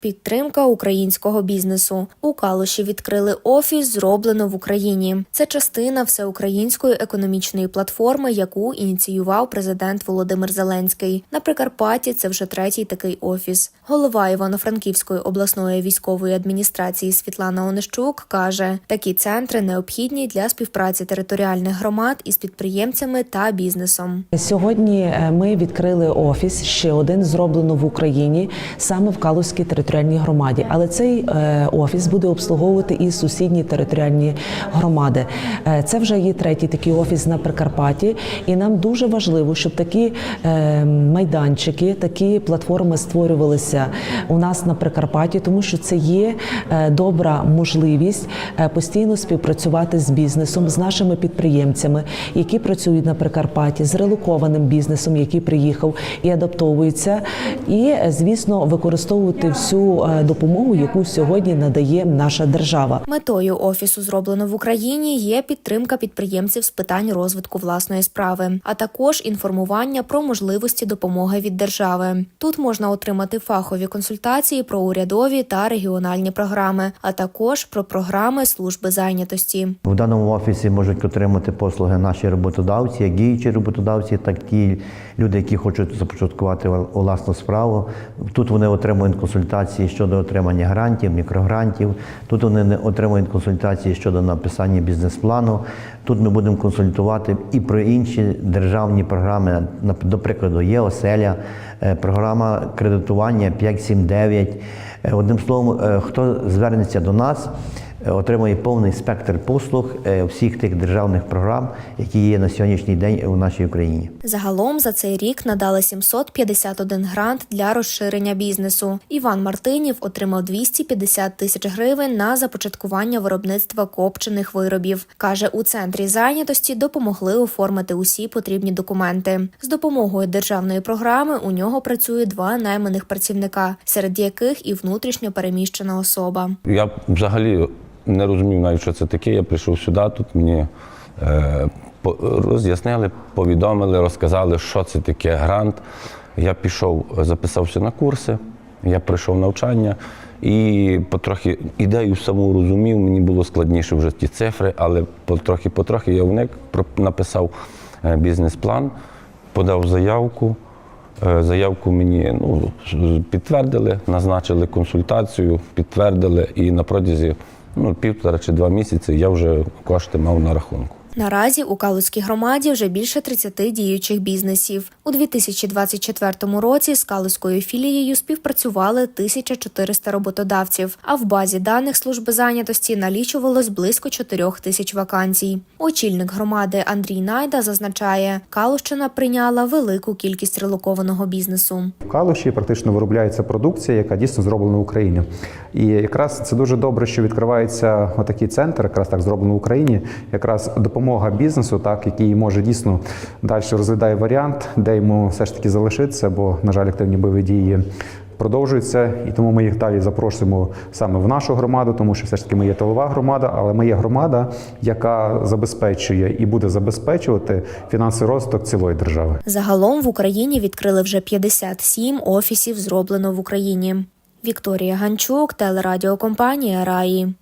Підтримка українського бізнесу у Калуші відкрили офіс зроблено в Україні. Це частина всеукраїнської економічної платформи, яку ініціював президент Володимир Зеленський. На Прикарпатті це вже третій такий офіс. Голова Івано-Франківської обласної військової адміністрації Світлана Онищук каже, такі центри необхідні для співпраці територіальних громад із підприємцями та бізнесом. Сьогодні е, ми відкрили офіс ще один зроблено в Україні, саме в Калузькій територіальній громаді. Але цей е, офіс буде обслуговувати і сусідні територіальні громади. Е, Це вже є третій такий офіс на Прикарпатті, і нам дуже важливо, щоб такі е, майданчики, такі платформи створювалися у нас на Прикарпатті, тому що це є добра можливість постійно співпрацювати з бізнесом, з нашими підприємцями, які працюють на Прикарпатті, з релокованим бізнесом, який приїхав і адаптовується, і звісно використовувати всю е, допомогу, яку сьогодні надає наша держава. Метою офісу зроблено в Україні є підтримка підприємців з питань розвитку власної справи, а також інформування про можливості допомоги від держави. Тут можна отримати фахові консультації про урядові та регіональні програми, а також про програми служби зайнятості. В даному офісі можуть отримати послуги наші роботодавці, як діючі роботодавці, так і ті люди, які хочуть започаткувати власну справу. Тут вони отримують консультації щодо отримання грантів, мікрогрантів. Тут вони не отримують консультації щодо написання бізнес-плану. Тут ми будемо консультувати і про інші державні програми, до прикладу, є оселя, е, програма кредитування 579. Е, Одним словом, е, хто звернеться до нас, отримує повний спектр послуг е, всіх тих державних програм, які є на сьогоднішній день у нашій Україні. Загалом за цей рік надали 751 грант для розширення бізнесу. Іван Мартинів отримав 250 тисяч гривень на започаткування виробництва копчених виробів. каже, у центрі зайнятості допомогли оформити усі потрібні документи. З допомогою державної програми у нього працює два найманих працівника, серед яких і внутрішньо переміщена особа. Я взагалі не розумів навіть, що це таке. Я прийшов сюди, тут мені е, роз'яснили, повідомили, розказали, що це таке грант. Я пішов, записався на курси, я пройшов навчання і потрохи ідею саму розумів, мені було складніше вже ті цифри, але потрохи-потрохи я вник, написав е, бізнес-план, подав заявку. Е, Заявку мені ну, підтвердили, назначили консультацію, підтвердили, і на протязі ну, півтора чи два місяці я вже кошти мав на рахунку. Наразі у Калузькій громаді вже більше 30 діючих бізнесів. У 2024 році з Калузькою філією співпрацювали 1400 роботодавців, а в базі даних служби зайнятості налічувалось близько 4 тисяч вакансій. Очільник громади Андрій Найда зазначає, Калущина прийняла велику кількість релокованого бізнесу. В Калуші практично виробляється продукція, яка дійсно зроблена в Україні. І якраз це дуже добре, що відкривається отакий центр, якраз так зроблено в Україні. Якраз допомога бізнесу, так який може дійсно далі розглядає варіант, де йому все ж таки залишитися, бо, на жаль, активні бойові дії. Продовжуються, і тому ми їх далі запрошуємо саме в нашу громаду, тому що все ж таки ми є тилова громада, але ми є громада, яка забезпечує і буде забезпечувати фінансовий розвиток цілої держави. Загалом в Україні відкрили вже 57 офісів зроблено в Україні. Вікторія Ганчук, телерадіокомпанія Раї.